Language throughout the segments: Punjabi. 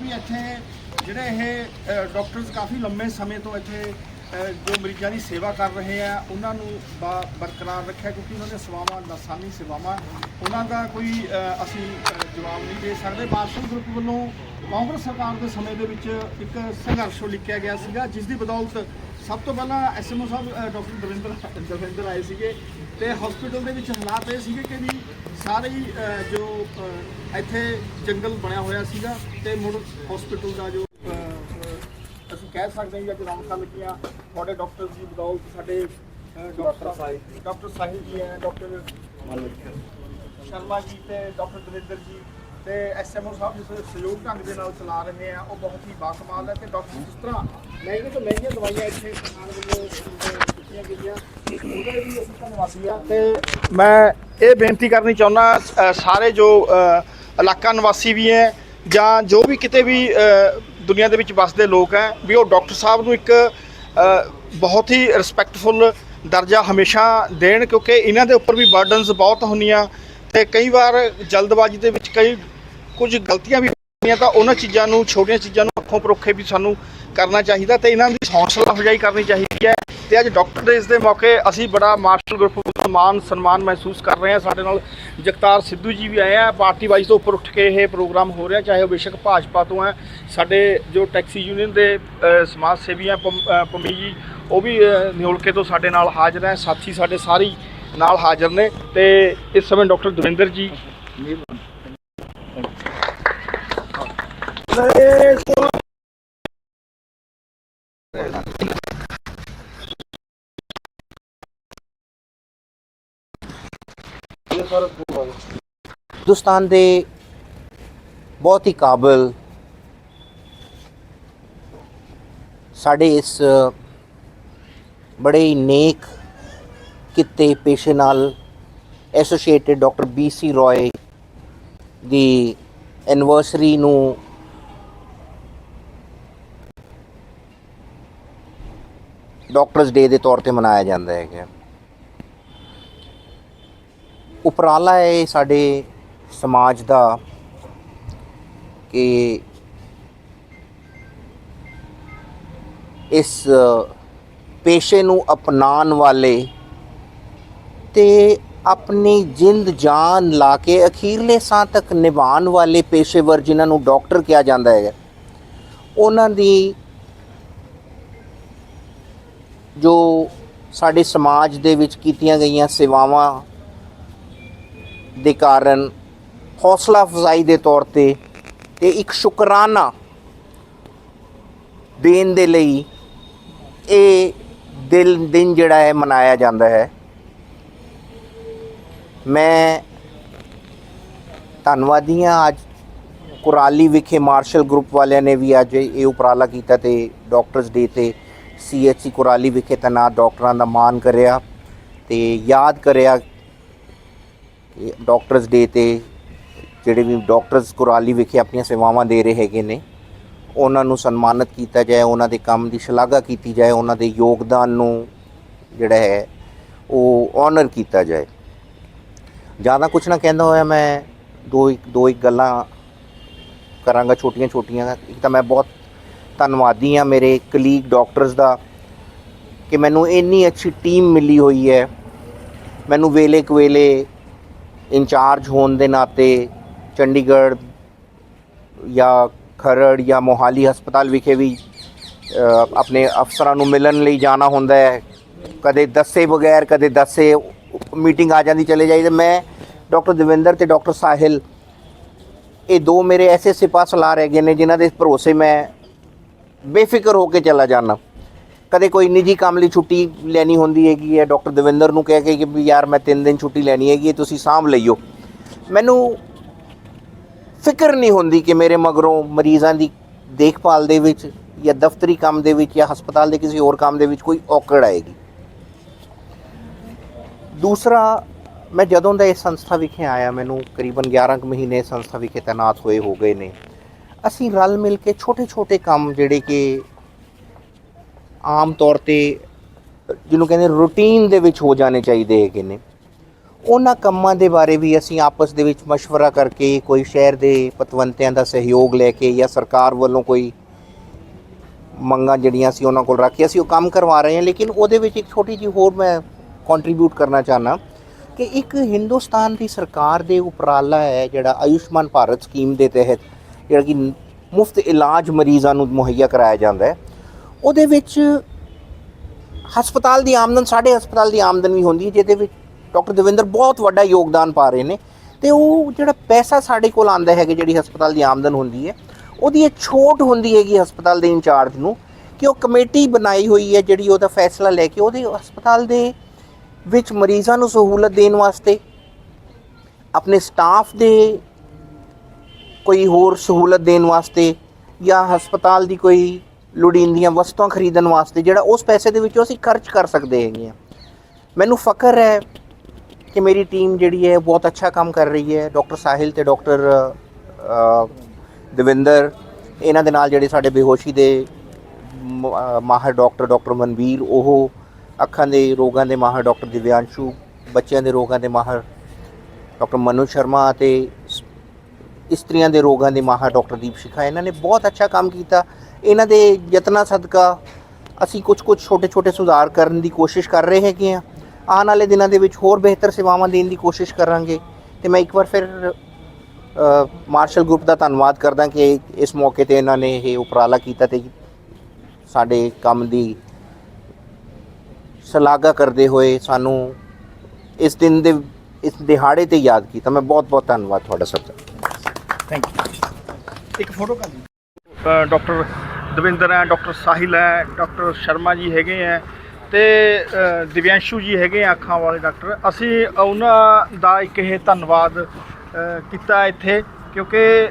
ਵੀ ਇੱਥੇ ਜਿਹੜੇ ਇਹ ਡਾਕਟਰਸ ਕਾਫੀ ਲੰਮੇ ਸਮੇਂ ਤੋਂ ਇੱਥੇ ਜੋ ਮਰੀਜ਼ਾਂ ਦੀ ਸੇਵਾ ਕਰ ਰਹੇ ਆ, ਉਹਨਾਂ ਨੂੰ ਬਾ- ਬਰਕਰਾਰ ਰੱਖਿਆ ਕਿਉਂਕਿ ਉਹਨਾਂ ਦੀਆਂ ਸੇਵਾਵਾਂ ਲਾਸਾਨੀ ਸੇਵਾਵਾਂ, ਉਹਨਾਂ ਦਾ ਕੋਈ ਅਸੀਂ ਜਵਾਬ ਨਹੀਂ ਦੇ ਸਕਦੇ। ਮਾਰਸ਼ਲ ਗਰੁੱਪ ਵੱਲੋਂ ਕਾਂਗਰਸ ਸਰਕਾਰ ਦੇ ਸਮੇਂ ਦੇ ਵਿੱਚ ਇੱਕ ਸੰਘਰਸ਼ ਲਿਖਿਆ ਗਿਆ ਸੀਗਾ, ਜਿਸ ਦੀ ਬਦੌਲਤ ਸਭ ਤੋਂ ਪਹਿਲਾਂ ਐਸਐਮਓ ਸਾਹਿਬ ਡਾਕਟਰ ਦਵਿੰਦਰ ਦਵਿੰਦਰ ਆਏ ਸੀਗੇ ਤੇ ਹਸਪੀਟਲ ਦੇ ਵਿੱਚ ਹਾਲਾਤ ਇਹ ਸੀਗੇ ਕਿ ਵੀ ਸਾਰੇ ਹੀ ਜੋ ਇੱਥੇ ਜੰਗਲ ਬਣਿਆ ਹੋਇਆ ਸੀਗਾ ਤੇ ਮੁੜ ਹਸਪੀਟਲ ਦਾ ਜੋ ਕਹਿ ਸਕਦੇ ਹਾਂ ਜੀ ਅੱਜ ਰੌਣਕਾਂ ਲੱਗੀਆਂ। ਤੁਹਾਡੇ ਡਾਕਟਰ ਦੀ ਬਦੌਲਤ ਸਾਡੇ ਡਾਕਟਰ ਸਾਹਿਬ। ਡਾਕਟਰ ਸਾਹਿਲ ਜੀ ਹੈ ਡਾਕਟਰ ਸ਼ਰਮਾ ਜੀ ਤੇ ਡਾਕਟਰ ਦਵਿੰਦਰ ਜੀ ਤੇ ਐਸਐਮਓ ਸਾਹਿਬ ਜਿਸ ਸਹਿਯੋਗ ਢੰਗ ਦੇ ਨਾਲ ਚਲਾ ਰਹੇ ਆ ਉਹ ਬਹੁਤ ਹੀ ਬਾਕਮਾਲ ਹੈ ਤੇ ਡਾਕਟਰ ਜਿਸ ਤਰ੍ਹਾਂ ਮਹਿੰਗੇ ਤੋਂ ਮਹਿੰਗੀਆਂ ਦਵਾਈਆਂ ਇੱਥੇ ਖਾਣ ਵੱਲੋਂ ਦਿੱਤੀਆਂ ਗਈਆਂ ਉਹਦੇ ਵੀ ਅਸੀਂ ਧੰਨਵਾਦੀ ਆ ਤੇ ਮੈਂ ਇਹ ਬੇਨਤੀ ਕਰਨੀ ਚਾਹੁੰਦਾ ਸਾਰੇ ਜੋ ਇਲਾਕਾ ਨਿਵਾਸੀ ਵੀ ਹੈ ਜਾਂ ਜੋ ਵੀ ਕਿਤੇ ਵੀ ਦੁਨੀਆ ਦੇ ਵਿੱਚ ਵੱਸਦੇ ਲੋਕ ਹੈ ਵੀ ਉਹ ਡਾਕਟਰ ਸਾਹਿਬ ਨੂੰ ਇੱਕ ਬਹੁਤ ਹੀ ਰਿਸਪੈਕਟਫੁਲ ਦਰਜਾ ਹਮੇਸ਼ਾ ਦੇਣ ਕਿਉਂਕਿ ਇਹਨਾਂ ਦੇ ਉੱਪਰ ਵੀ ਬਰਡਨਸ ਬਹੁਤ ਹੁੰਦੀਆਂ ਤੇ ਕਈ ਵਾਰ ਜਲਦਬਾਜ਼ੀ ਦੇ ਵਿੱਚ ਕਈ ਕੁਝ ਗਲਤੀਆਂ ਵੀ ਹੁੰਦੀਆਂ ਤਾਂ ਉਹਨਾਂ ਚੀਜ਼ਾਂ ਨੂੰ, ਛੋਟੀਆਂ ਚੀਜ਼ਾਂ ਨੂੰ ਅੱਖੋਂ ਪਰੋਖੇ ਵੀ ਸਾਨੂੰ ਕਰਨਾ ਚਾਹੀਦਾ ਤੇ ਇਹਨਾਂ ਦੀ ਹੌਸਲਾ ਅਫਜ਼ਾਈ ਕਰਨੀ ਚਾਹੀਦੀ ਹੈ। ਤੇ ਅੱਜ ਡਾਕਟਰ ਡੇਜ਼ ਦੇ ਮੌਕੇ ਅਸੀਂ ਬੜਾ ਮਾਰਸ਼ਲ ਗਰੁੱਪ ਵੱਲੋਂ ਮਾਨ ਸਨਮਾਨ ਮਹਿਸੂਸ ਕਰ ਰਹੇ ਹਾਂ। ਸਾਡੇ ਨਾਲ ਜਗਤਾਰ ਸਿੱਧੂ ਜੀ ਵੀ ਆਏ ਆ। ਪਾਰਟੀ ਵਾਈਜ਼ ਤੋਂ ਉੱਪਰ ਉੱਠ ਕੇ ਇਹ ਪ੍ਰੋਗਰਾਮ ਹੋ ਰਿਹਾ ਚਾਹੇ ਉਹ ਬੇਸ਼ੱਕ ਭਾਜਪਾ ਤੋਂ ਹੈ। ਸਾਡੇ ਜੋ ਟੈਕਸੀ ਯੂਨੀਅਨ ਦੇ ਸਮਾਜ ਸੇਵੀ ਆ ਪੰਮ- ਜੀ ਉਹ ਵੀ ਨਿਓਲਕੇ ਤੋਂ ਸਾਡੇ ਨਾਲ ਹਾਜ਼ਰ ਹੈ। ਸਾਥੀ ਸਾਡੇ ਸਾਰੇ ਨਾਲ ਹਾਜ਼ਰ ਨੇ। ਤੇ ਇਸ ਸਮੇਂ ਡਾਕਟਰ ਦਵਿੰਦਰ ਜੀ। ਹਿੰਦੁਸਤਾਨ ਦੇ ਬਹੁਤ ਹੀ ਕਾਬਲ ਸਾਡੇ ਇਸ ਬੜੇ ਹੀ ਨੇਕ ਕਿੱਤੇ ਪੇਸ਼ੇ ਨਾਲ associated doctor B C Roy ਦੀ ਐਨਵਰਸਰੀ ਨੂੰ ਡਾਕਟਰਸ ਡੇ ਦੇ ਤੌਰ ਤੇ ਮਨਾਇਆ ਜਾਂਦਾ ਹੈਗਾ। ਉਪਰਾਲਾ ਹੈ ਸਾਡੇ ਸਮਾਜ ਦਾ ਕਿ ਇਸ ਪੇਸ਼ੇ ਨੂੰ ਅਪਣਾਉਣ ਵਾਲੇ ਤੇ ਆਪਣੀ ਜਿੰਦ ਜਾਨ ਲਾ ਕੇ ਅਖੀਰਲੇ ਸਾਹ ਤੱਕ ਨਿਭਾਉਣ ਵਾਲੇ ਪੇਸ਼ੇਵਰ ਜਿਨ੍ਹਾਂ ਨੂੰ ਡਾਕਟਰ ਕਿਹਾ ਜਾਂਦਾ ਹੈ ਉਹਨਾਂ ਦੀ ਜੋ ਸਾਡੇ ਸਮਾਜ ਦੇ ਵਿੱਚ ਕੀਤੀਆਂ ਗਈਆਂ ਸੇਵਾਵਾਂ ਦੇ ਕਾਰਨ ਹੌਸਲਾ ਅਫਜ਼ਾਈ ਦੇ ਤੌਰ ਤੇ ਤੇ ਇੱਕ ਸ਼ੁਕਰਾਨਾ ਦੇਣ ਦੇ ਲਈ ਇਹ ਦਿਲ, ਦਿਨ ਜਿਹੜਾ ਹੈ ਮਨਾਇਆ ਜਾਂਦਾ ਹੈ। ਮੈਂ ਧੰਨਵਾਦੀ ਹਾਂ। ਅੱਜ ਕੁਰਾਲੀ ਵਿਖੇ ਮਾਰਸ਼ਲ ਗਰੁੱਪ ਵਾਲਿਆਂ ਨੇ ਵੀ ਅੱਜ ਇਹ ਉਪਰਾਲਾ ਕੀਤਾ ਤੇ ਡਾਕਟਰਸ ਡੇ ਤੇ ਸੀਐਚਸੀ ਕੁਰਾਲੀ ਵਿਖੇ ਤੈਨਾਤ ਡਾਕਟਰਾਂ ਦਾ ਮਾਣ ਕਰਿਆ ਤੇ ਯਾਦ ਕਰਿਆ ਡਾਕਟਰਸ ਡੇ ਤੇ ਜਿਹੜੇ ਵੀ ਡਾਕਟਰਸ ਕੁਰਾਲੀ ਵਿਖੇ ਆਪਣੀਆਂ ਸੇਵਾਵਾਂ ਦੇ ਰਹੇ ਹੈਗੇ ਨੇ, ਉਹਨਾਂ ਨੂੰ ਸਨਮਾਨਿਤ ਕੀਤਾ ਜਾਏ, ਉਹਨਾਂ ਦੇ ਕੰਮ ਦੀ ਸ਼ਲਾਘਾ ਕੀਤੀ ਜਾਏ, ਉਹਨਾਂ ਦੇ ਯੋਗਦਾਨ ਨੂੰ ਜਿਹੜਾ ਹੈ ਉਹ ਆਨਰ ਕੀਤਾ ਜਾਏ। ਜ਼ਿਆਦਾ ਕੁਝ ਨਾ ਕਹਿੰਦਾ ਹੋਇਆ ਮੈਂ, ਦੋ ਇੱਕ ਦੋ ਇੱਕ ਗੱਲਾਂ ਕਰਾਂਗਾ ਛੋਟੀਆਂ ਛੋਟੀਆਂ ਇੱਕ ਤਾਂ ਮੈਂ ਬਹੁਤ ਧੰਨਵਾਦੀ ਹਾਂ ਮੇਰੇ ਕਲੀਗ ਡਾਕਟਰਸ ਦਾ ਕਿ ਮੈਨੂੰ ਇੰਨੀ ਅੱਛੀ ਟੀਮ ਮਿਲੀ ਹੋਈ ਹੈ। ਮੈਨੂੰ ਵੇਲੇ ਕੁ ਵੇਲੇ ਇੰਚਾਰਜ ਹੋਣ ਦੇ ਨਾਤੇ ਚੰਡੀਗੜ੍ਹ ਜਾਂ ਖਰੜ ਜਾਂ ਮੋਹਾਲੀ ਹਸਪਤਾਲ ਵਿਖੇ ਵੀ ਆਪਣੇ ਅਫਸਰਾਂ ਨੂੰ ਮਿਲਣ ਲਈ ਜਾਣਾ ਹੁੰਦਾ ਹੈ। ਕਦੇ ਦੱਸੇ ਬਗੈਰ, ਕਦੇ ਦੱਸੇ ਮੀਟਿੰਗ ਆ ਜਾਂਦੀ ਚਲੇ ਜਾਈਦਾ। ਮੈਂ ਡਾਕਟਰ ਦਵਿੰਦਰ ਤੇ ਡਾਕਟਰ ਸਾਹਿਲ, ਇਹ ਦੋ ਮੇਰੇ ਐਸੇ ਸਿਪਾਹ ਸਲਾਰ ਹੈਗੇ ਨੇ ਜਿਨ੍ਹਾਂ ਦੇ ਭਰੋਸੇ ਮੈਂ ਬੇਫਿਕਰ ਹੋ ਕੇ ਚਲਾ ਜਾਣਾ ਕਦੇ ਕੋਈ ਨਿੱਜੀ ਕੰਮ ਲਈ ਛੁੱਟੀ ਲੈਣੀ ਹੁੰਦੀ ਹੈਗੀ ਹੈ ਡਾਕਟਰ ਦਵਿੰਦਰ ਨੂੰ ਕਹਿ ਕੇ ਕਿ ਵੀ ਯਾਰ ਮੈਂ 3 ਦਿਨ ਛੁੱਟੀ ਲੈਣੀ ਹੈਗੀ ਹੈ, ਤੁਸੀਂ ਸਾਂਭ ਲਈਓ। ਮੈਨੂੰ ਫਿਕਰ ਨਹੀਂ ਹੁੰਦੀ ਕਿ ਮੇਰੇ ਮਗਰੋਂ ਮਰੀਜ਼ਾਂ ਦੀ ਦੇਖਭਾਲ ਦੇ ਵਿੱਚ ਜਾਂ ਦਫ਼ਤਰੀ ਕੰਮ ਦੇ ਵਿੱਚ ਜਾਂ ਹਸਪਤਾਲ ਦੇ ਕਿਸੇ ਹੋਰ ਕੰਮ ਦੇ ਵਿੱਚ ਕੋਈ ਔਕੜ ਆਏਗੀ। ਦੂਸਰਾ ਮੈਂ ਜਦੋਂ ਦਾ ਇਸ ਸੰਸਥਾ ਵਿਖੇ ਆਇਆ ਮੈਨੂੰ ਕਰੀਬਨ 11 ਕੁ ਮਹੀਨੇ ਸੰਸਥਾ ਵਿਖੇ ਤੈਨਾਤ ਹੋਏ ਹੋ ਗਏ ਨੇ। ਅਸੀਂ ਰਲ ਮਿਲ ਕੇ ਛੋਟੇ-ਛੋਟੇ ਕੰਮ ਜਿਹੜੇ ਕਿ ਆਮ ਤੌਰ ਤੇ ਜਿਹਨੂੰ ਕਹਿੰਦੇ ਰੂਟੀਨ ਦੇ ਵਿੱਚ ਹੋ ਜਾਣੇ ਚਾਹੀਦੇ ਹੈਗੇ ਨੇ ਉਹਨਾਂ ਕੰਮਾਂ ਦੇ ਬਾਰੇ ਵੀ ਅਸੀਂ ਆਪਸ ਦੇ ਵਿੱਚ مشورہ ਕਰਕੇ ਕੋਈ ਸ਼ਹਿਰ ਦੇ ਪਤਵੰਤਿਆਂ ਦਾ ਸਹਿਯੋਗ ਲੈ ਕੇ ਜਾਂ ਸਰਕਾਰ ਵੱਲੋਂ ਕੋਈ ਮੰਗਾਂ ਜਿਹੜੀਆਂ ਸੀ ਉਹਨਾਂ ਕੋਲ ਰੱਖ ਕੇ ਅਸੀਂ ਉਹ ਕੰਮ ਕਰਵਾ ਰਹੇ ਹਾਂ ਲੇਕਿਨ ਉਹਦੇ ਵਿੱਚ ਇੱਕ ਛੋਟੀ ਜਿਹੀ ਹੋਰ ਮੈਂ ਕੰਟਰੀਬਿਊਟ ਕਰਨਾ ਚਾਹਨਾ ਕਿ ਇੱਕ ਹਿੰਦੁਸਤਾਨ ਦੀ ਸਰਕਾਰ ਦੇ ਉਪਰਾਲਾ ਹੈ ਜਿਹੜਾ ਆਯੁਸ਼ਮਾਨ ਭਾਰਤ ਸਕੀਮ ਦੇ ਤਹਿਤ ਜਿਹੜਾ ਕਿ ਮੁਫਤ ਇਲਾਜ ਮਰੀਜ਼ਾਂ ਨੂੰ ਮੁਹੱਈਆ ਕਰਾਇਆ ਜਾਂਦਾ ਹੈ ਉਹਦੇ ਵਿੱਚ ਹਸਪਤਾਲ ਦੀ ਆਮਦਨ, ਸਾਡੇ ਹਸਪਤਾਲ ਦੀ ਆਮਦਨ ਵੀ ਹੁੰਦੀ ਹੈ, ਜਿਹਦੇ ਵਿੱਚ ਡਾਕਟਰ ਦਵਿੰਦਰ ਬਹੁਤ ਵੱਡਾ ਯੋਗਦਾਨ ਪਾ ਰਹੇ ਨੇ। ਤੇ ਉਹ ਜਿਹੜਾ ਪੈਸਾ ਸਾਡੇ ਕੋਲ ਆਂਦਾ ਹੈਗਾ, ਜਿਹੜੀ ਹਸਪਤਾਲ ਦੀ ਆਮਦਨ ਹੁੰਦੀ ਹੈ, ਉਹਦੀ ਇਹ ਛੋਟ ਹੁੰਦੀ ਹੈਗੀ ਹਸਪਤਾਲ ਦੇ ਇੰਚਾਰਜ ਨੂੰ ਕਿ ਉਹ ਕਮੇਟੀ ਬਣਾਈ ਹੋਈ ਹੈ, ਜਿਹੜੀ ਉਹਦਾ ਫੈਸਲਾ ਲੈ ਕੇ ਉਹਦੇ ਹਸਪਤਾਲ ਦੇ ਵਿੱਚ ਮਰੀਜ਼ਾਂ ਨੂੰ ਸਹੂਲਤ ਦੇਣ ਵਾਸਤੇ, ਆਪਣੇ ਸਟਾਫ ਦੇ ਕੋਈ ਹੋਰ ਸਹੂਲਤ ਦੇਣ ਵਾਸਤੇ ਜਾਂ ਹਸਪਤਾਲ ਦੀ ਕੋਈ ਲੋੜੀਂਦੀਆਂ ਵਸਤੂਆਂ ਖਰੀਦਣ ਵਾਸਤੇ, ਜਿਹੜਾ ਉਸ ਪੈਸੇ ਦੇ ਵਿੱਚੋਂ ਅਸੀਂ ਖਰਚ ਕਰ ਸਕਦੇ ਹੈਗੇ ਆ ਮੈਨੂੰ ਫਖਰ ਹੈ ਕਿ ਮੇਰੀ ਟੀਮ ਜਿਹੜੀ ਹੈ ਬਹੁਤ ਅੱਛਾ ਕੰਮ ਕਰ ਰਹੀ ਹੈ। ਡਾਕਟਰ ਸਾਹਿਲ ਤੇ ਡਾਕਟਰ ਦਵਿੰਦਰ, ਇਹਨਾਂ ਦੇ ਨਾਲ ਜਿਹੜੇ ਸਾਡੇ ਬੇਹੋਸ਼ੀ ਦੇ ਮਾਹਰ ਡਾਕਟਰ ਡਾਕਟਰ ਮਨਵੀਰ, ਉਹ ਅੱਖਾਂ ਦੇ ਰੋਗਾਂ ਦੇ ਮਾਹਰ ਡਾਕਟਰ ਦਿਵਿਆਂਸ਼ੂ, ਬੱਚਿਆਂ ਦੇ ਰੋਗਾਂ ਦੇ ਮਾਹਰ ਡਾਕਟਰ ਮਨੂ ਸ਼ਰਮਾ ਅਤੇ ਸ- ਇਸਤਰੀਆਂ ਦੇ ਰੋਗਾਂ ਦੇ ਮਾਹਰ ਡਾਕਟਰ ਦੀਪ ਸ਼ਿਖਾ, ਇਹਨਾਂ ਨੇ ਬਹੁਤ ਅੱਛਾ ਕੰਮ ਕੀਤਾ। ਇਹਨਾਂ ਦੇ ਯਤਨਾਂ ਸਦਕਾ ਅਸੀਂ ਕੁਝ ਕੁਝ ਛੋਟੇ ਛੋਟੇ ਸੁਧਾਰ ਕਰਨ ਦੀ ਕੋਸ਼ਿਸ਼ ਕਰ ਰਹੇ ਹੈਗੇ ਆ ਆਉਣ ਵਾਲੇ ਦਿਨਾਂ ਦੇ ਵਿੱਚ ਹੋਰ ਬਿਹਤਰ ਸੇਵਾਵਾਂ ਦੇਣ ਦੀ ਕੋਸ਼ਿਸ਼ ਕਰਾਂਗੇ। ਤੇ ਮੈਂ ਇੱਕ ਵਾਰ ਫਿਰ ਮਾਰਸ਼ਲ ਗਰੁੱਪ ਦਾ ਧੰਨਵਾਦ ਕਰਦਾ ਕਿ ਇਸ ਮੌਕੇ ਤੇ ਇਹਨਾਂ ਨੇ ਇਹ ਉਪਰਾਲਾ ਕੀਤਾ ਤੇ ਸਾਡੇ ਕੰਮ ਦੀ ਸ਼ਲਾਘਾ ਕਰਦੇ ਹੋਏ ਸਾਨੂੰ ਇਸ ਦਿਨ ਦੇ ਇਸ ਦਿਹਾੜੇ ਤੇ ਯਾਦ ਕੀਤਾ। ਮੈਂ ਬਹੁਤ ਬਹੁਤ ਧੰਨਵਾਦ ਤੁਹਾਡਾ ਸਭ ਦਾ ਥੈਂਕ ਯੂ ਇੱਕ ਫੋਟੋ ਕਰ ਲਈ ਡਾਕਟਰ ਦਵਿੰਦਰ ਹੈ ਡਾਕਟਰ ਸਾਹਿਲ ਹੈ ਡਾਕਟਰ ਸ਼ਰਮਾ ਜੀ ਹੈਗੇ ਹੈ ਤੇ ਅ, ਦਿਵਿਆਂਸ਼ੂ ਜੀ ਹੈਗੇ ਆ ਅੱਖਾਂ ਵਾਲੇ ਡਾਕਟਰ। ਅਸੀਂ ਉਹਨਾਂ ਦਾ ਇੱਕ ਇਹ ਧੰਨਵਾਦ ਕੀਤਾ ਇੱਥੇ ਕਿਉਂਕਿ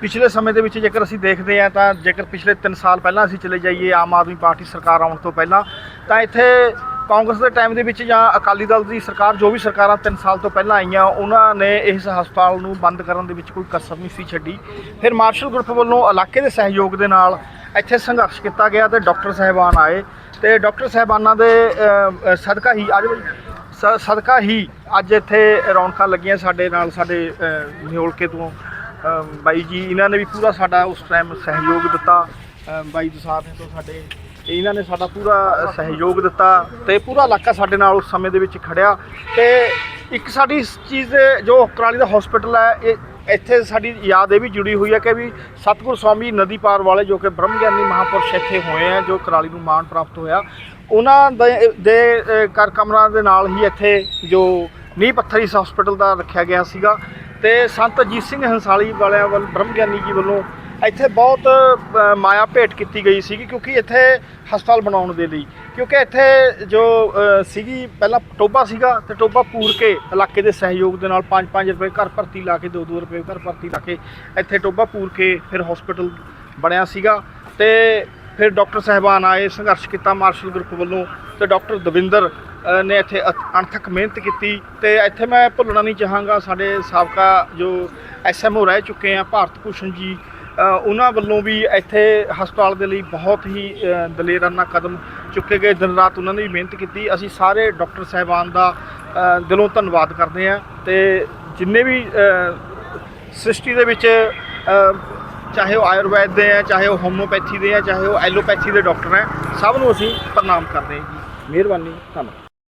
ਪਿਛਲੇ ਸਮੇਂ ਦੇ ਵਿੱਚ ਜੇਕਰ ਅਸੀਂ ਦੇਖਦੇ ਹਾਂ ਤਾਂ ਜੇਕਰ ਪਿਛਲੇ 3 ਸਾਲ ਪਹਿਲਾਂ ਅਸੀਂ ਚਲੇ ਜਾਈਏ ਆਮ ਆਦਮੀ ਪਾਰਟੀ ਸਰਕਾਰ ਆਉਣ ਤੋਂ ਪਹਿਲਾਂ ਤਾਂ ਇੱਥੇ ਕਾਂਗਰਸ ਦੇ ਟਾਈਮ ਦੇ ਵਿੱਚ ਜਾਂ ਅਕਾਲੀ ਦਲ ਦੀ ਸਰਕਾਰ ਜੋ ਵੀ ਸਰਕਾਰਾਂ 3 ਸਾਲ ਤੋਂ ਪਹਿਲਾਂ ਆਈਆਂ ਉਹਨਾਂ ਨੇ ਇਸ ਹਸਪਤਾਲ ਨੂੰ ਬੰਦ ਕਰਨ ਦੇ ਵਿੱਚ ਕੋਈ ਕਸਰ ਨਹੀਂ ਸੀ ਛੱਡੀ। ਫਿਰ ਮਾਰਸ਼ਲ ਗਰੁੱਪ ਵੱਲੋਂ ਇਲਾਕੇ ਦੇ ਸਹਿਯੋਗ ਦੇ ਨਾਲ ਇੱਥੇ ਸੰਘਰਸ਼ ਕੀਤਾ ਗਿਆ ਤੇ ਡਾਕਟਰ ਸਾਹਿਬਾਨ ਆਏ ਤੇ ਡਾਕਟਰ ਸਾਹਿਬਾਨਾਂ ਦੇ ਸਦਕਾ ਹੀ ਅੱਜ ਸ- ਸਦਕਾ ਹੀ ਅੱਜ ਇੱਥੇ ਰੌਣਕਾਂ ਲੱਗੀਆਂ ਸਾਡੇ ਨਾਲ ਸਾਡੇ ਅ, ਨਿਓਲਕੇ ਤੋਂ ਬਾਈ ਜੀ ਇਹਨਾਂ ਨੇ ਵੀ ਪੂਰਾ ਸਾਡਾ ਉਸ ਟਾਈਮ ਸਹਿਯੋਗ ਦਿੱਤਾ। ਬਾਈ ਦਸਾਰ ਨੇ ਤੋਂ ਸਾਡੇ ਇਹਨਾਂ ਨੇ ਸਾਡਾ ਪੂਰਾ ਸਹਿਯੋਗ ਦਿੱਤਾ ਤੇ ਪੂਰਾ ਇਲਾਕਾ ਸਾਡੇ ਨਾਲ ਉਸ ਸਮੇਂ ਦੇ ਵਿੱਚ ਖੜਿਆ ਤੇ ਇੱਕ ਸਾਡੀ ਇਸ ਚੀਜ਼ ਜੋ ਕਰਾਲੀ ਦਾ ਹਸਪੀਟਲ ਹੈ, ਇਹ ਇੱਥੇ ਸਾਡੀ ਯਾਦ ਇਹ ਵੀ ਜੁੜੀ ਹੋਈ ਹੈ ਕਿ ਵੀ ਸਤਿਗੁਰ ਸਵਾਮੀ ਨਦੀ ਪਾਰ ਵਾਲੇ ਜੋ ਕਿ ਬ੍ਰਹਮ ਗਿਆਨੀ ਮਹਾਪੁਰਸ਼ ਇੱਥੇ ਹੋਏ ਆ, ਜੋ ਕਰਾਲੀ ਨੂੰ ਮਾਣ ਪ੍ਰਾਪਤ ਹੋਇਆ, ਉਹਨਾਂ ਦੇ ਦੇ ਕਰ ਕਮਰਾਂ ਦੇ ਨਾਲ ਹੀ ਇੱਥੇ ਜੋ ਨੀਂਹ ਪੱਥਰ ਇਸ ਹਸਪੀਟਲ ਦਾ ਰੱਖਿਆ ਗਿਆ ਸੀਗਾ ਤੇ ਸੰਤ ਅਜੀਤ ਸਿੰਘ ਹੰਸਾਲੀ ਵਾਲਿਆਂ ਵੱਲ, ਬ੍ਰਹਮ ਗਿਆਨੀ ਜੀ ਵੱਲੋਂ ਇੱਥੇ ਬਹੁਤ ਅ, ਮਾਇਆ ਭੇਟ ਕੀਤੀ ਗਈ ਸੀਗੀ ਕਿਉਂਕਿ ਇੱਥੇ ਹਸਪਤਾਲ ਬਣਾਉਣ ਦੇ ਲਈ। ਕਿਉਂਕਿ ਇੱਥੇ ਜੋ ਅ, ਸੀਗੀ ਪਹਿਲਾਂ ਟੋਬਾ ਸੀਗਾ ਤੇ ਟੋਬਾ ਪੂਰ ਕੇ ਇਲਾਕੇ ਦੇ ਸਹਿਯੋਗ ਦੇ ਨਾਲ 5-5 ਰੁਪਏ ਘਰ ਭਰਤੀ ਲਾ ਕੇ 2-2 ਰੁਪਏ ਘਰ ਭਰਤੀ ਲਾ ਕੇ ਇੱਥੇ ਟੋਬਾ ਪੂਰ ਕੇ ਫਿਰ ਹਸਪੀਟਲ ਬਣਿਆ ਸੀਗਾ ਤੇ ਫਿਰ ਡਾਕਟਰ ਸਾਹਿਬਾਨ ਆਏ ਸੰਘਰਸ਼ ਕੀਤਾ ਮਾਰਸ਼ਲ ਗਰੁੱਪ ਵੱਲੋਂ ਤੇ ਡਾਕਟਰ ਦਵਿੰਦਰ ਅ, ਨੇ ਇੱਥੇ ਅ- ਅਣਥੱਕ ਮਿਹਨਤ ਕੀਤੀ ਤੇ ਇੱਥੇ ਮੈਂ ਭੁੱਲਣਾ ਨਹੀਂ ਚਾਹਾਂਗਾ ਸਾਡੇ ਸਾਬਕਾ ਜੋ ਐਸਐਮਓ ਰਹਿ ਚੁੱਕੇ ਆ ਭਾਰਤ ਭੂਸ਼ਣ ਜੀ ਉਹਨਾਂ ਵੱਲੋਂ ਵੀ ਇੱਥੇ ਹਸਪਤਾਲ ਦੇ ਲਈ ਬਹੁਤ ਹੀ ਦਲੇਰਾਨਾ ਕਦਮ ਚੁੱਕੇ ਗਏ। ਦਿਨ ਰਾਤ ਉਹਨਾਂ ਨੇ ਵੀ ਮਿਹਨਤ ਕੀਤੀ। ਅਸੀਂ ਸਾਰੇ ਡਾਕਟਰ ਸਾਹਿਬਾਨ ਦਾ ਦਿਲੋਂ ਧੰਨਵਾਦ ਕਰਦੇ ਹਾਂ ਤੇ ਜਿੰਨੇ ਵੀ ਸ੍ਰਿਸ਼ਟੀ ਦੇ ਵਿੱਚ ਚਾਹੇ ਉਹ ਆਯੁਰਵੈਦ ਦੇ ਆ ਚਾਹੇ ਉਹ ਹੋਮੋਪੈਥੀ ਦੇ ਆ ਚਾਹੇ ਉਹ ਐਲੋਪੈਥੀ ਦੇ ਡਾਕਟਰ ਹੈ, ਸਭ ਨੂੰ ਅਸੀਂ ਪ੍ਰਣਾਮ ਕਰਦੇ ਹਾਂ ਜੀ। ਮਿਹਰਬਾਨੀ, ਧੰਨਵਾਦ।